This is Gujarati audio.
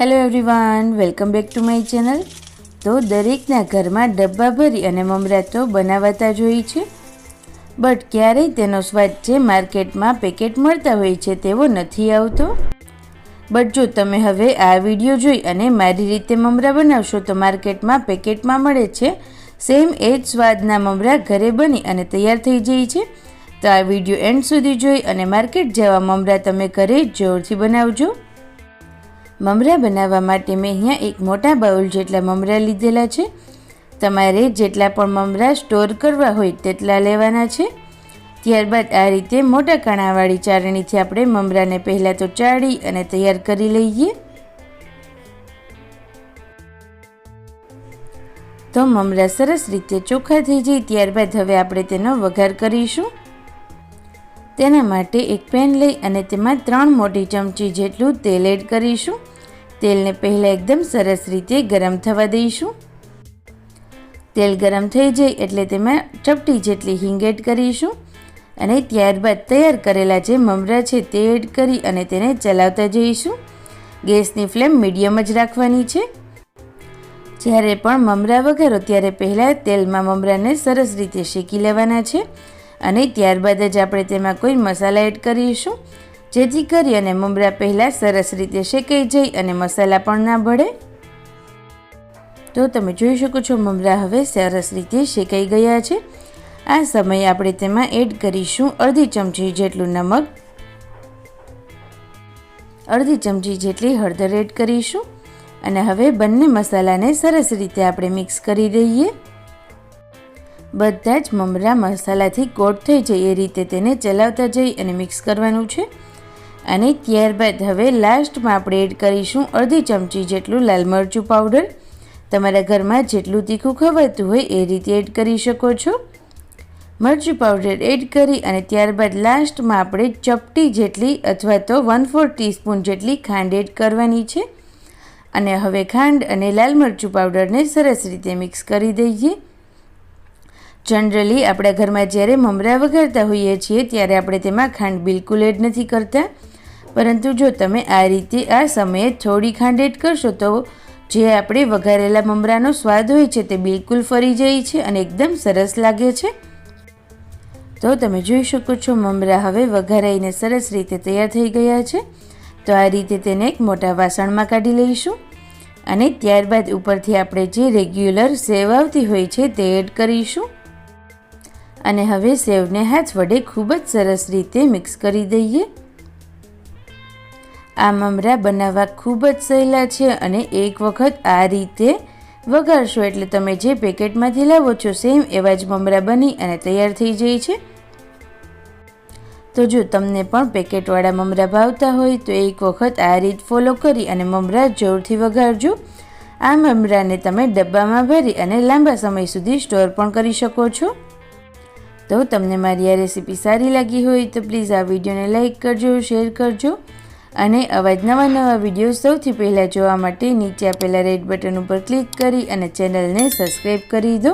Hello everyone welcome back to my channel તો દરેકના ઘરમાં ડબ્બા ભરી અને મમરા તો બનાવાતા જ હોય છે. બટ ક્યારેય તેનો સ્વાદ જે માર્કેટમાં પેકેટ મળતા હોય છે તેવો નથી આવતો. બટ જો તમે હવે આ વીડિયો જોઈ અને મારી રીતે મમરા બનાવશો તો માર્કેટમાં પેકેટમાં મળે છે. સેમ એ જ સ્વાદના મમરા ઘરે બની અને તૈયાર થઈ જાય છે. તો આ વીડિયો એન્ડ સુધી જોઈ અને માર્કેટ જેવા મમરા તમે ઘરે જોરથી બનાવજો. મમરા બનાવવા માટે મેં અહીંયા એક મોટા બાઉલ જેટલા મમરા લીધેલા છે. તમારે જેટલા પણ મમરા સ્ટોર કરવા હોય તેટલા લેવાના છે. ત્યારબાદ આ રીતે મોટા કાણાવાળી ચારણીથી આપણે મમરાને પહેલાં તો ચાળી અને તૈયાર કરી લઈએ. તો મમરા સરસ રીતે ચોખ્ખા થઈ જાય ત્યારબાદ હવે આપણે તેનો વઘાર કરીશું. તેના માટે એક પેન લઈ અને તેમાં ત્રણ મોટી ચમચી જેટલું તેલ એડ કરીશું. તેલને પહેલાં એકદમ સરસ રીતે ગરમ થવા દઈશું. તેલ ગરમ થઈ જાય એટલે તેમાં ચપટી જેટલી હિંગ એડ કરીશું અને ત્યારબાદ તૈયાર કરેલા જે મમરા છે તે એડ કરી અને તેને ચલાવતા જઈશું. ગેસની ફ્લેમ મીડિયમ જ રાખવાની છે. જ્યારે પણ મમરા વઘારો, ત્યારે પહેલાં તેલમાં મમરાને સરસ રીતે શેકી લેવાના છે. અને ત્યારબાદ જ આપણે તેમાં કોઈ મસાલા એડ કરીશું. જેથી કરી અને મમરા પહેલાં સરસ રીતે શેકાઈ જાય અને મસાલા પણ ના ભળે તો તમે જોઈ શકો છો મમરા હવે સરસ રીતે શેકાઈ ગયા છે. આ સમયે આપણે તેમાં એડ કરીશું અડધી ચમચી જેટલું નમક. અડધી ચમચી જેટલી હળદર એડ કરીશું. અને હવે બંને મસાલાને સરસ રીતે આપણે મિક્સ કરી દઈએ. બધા જ મમરા મસાલાથી કોટ થઈ જાય. એ રીતે તેને ચલાવતા જઈ અને મિક્સ કરવાનું છે. અને ત્યારબાદ હવે લાસ્ટમાં આપણે એડ કરીશું અડધી ચમચી જેટલું લાલ મરચું પાવડર. તમારા ઘરમાં જેટલું તીખું ખવાતું હોય એ રીતે એડ કરી શકો છો. મરચું પાવડર એડ કરી અને ત્યારબાદ લાસ્ટમાં આપણે ચપટી જેટલી અથવા તો વન ફોર ટીસ્પૂન જેટલી ખાંડ એડ કરવાની છે. અને હવે ખાંડ અને લાલ મરચું પાવડરને સરસ રીતે મિક્સ કરી દઈએ. જનરલી આપણા ઘરમાં જ્યારે મમરા વઘારતા હોઈએ છીએ, ત્યારે આપણે તેમાં ખાંડ બિલકુલ એડ નથી કરતા. પરંતુ જો તમે આ રીતે આ સમયે થોડી ખાંડ એડ કરશો, તો જે આપણે વઘારેલા મમરાનો સ્વાદ હોય છે, તે બિલકુલ ફરી જાય છે અને એકદમ સરસ લાગે છે. તો તમે જોઈ શકો છો, મમરા હવે વઘારાઈને સરસ રીતે તૈયાર થઈ ગયા છે. તો આ રીતે તેને એક મોટા વાસણમાં કાઢી લઈશું. અને ત્યારબાદ ઉપરથી આપણે જે રેગ્યુલર સેવ આવતી હોય છે, તે એડ કરીશું. અને હવે સેવને હાથ વડે ખૂબ જ સરસ રીતે મિક્સ કરી દઈએ. આ મમરા બનાવવા ખૂબ જ સહેલા છે અને એક વખત આ રીતે વઘારશો એટલે તમે જે પેકેટમાંથી લાવો છો સેમ એવા જ મમરા બની અને તૈયાર થઈ જાય છે. તો જો તમને પણ પેકેટવાળા મમરા ભાવતા હોય તો એક વખત આ રીત ફોલો કરી અને મમરા જોરથી વઘારજો. આ મમરાને તમે ડબ્બામાં ભરી અને લાંબા સમય સુધી સ્ટોર પણ કરી શકો છો. તો તમને મારી આ રેસીપી સારી લાગી હોય તો પ્લીઝ આ વિડીયોને લાઇક કરજો, શેર કરજો અને આવા જ નવા નવા વીડિયો સૌથી પહેલાં જોવા માટે નીચે આપેલા રેડ બટન ઉપર ક્લિક કરી અને ચેનલને સબસ્ક્રાઈબ કરી દો.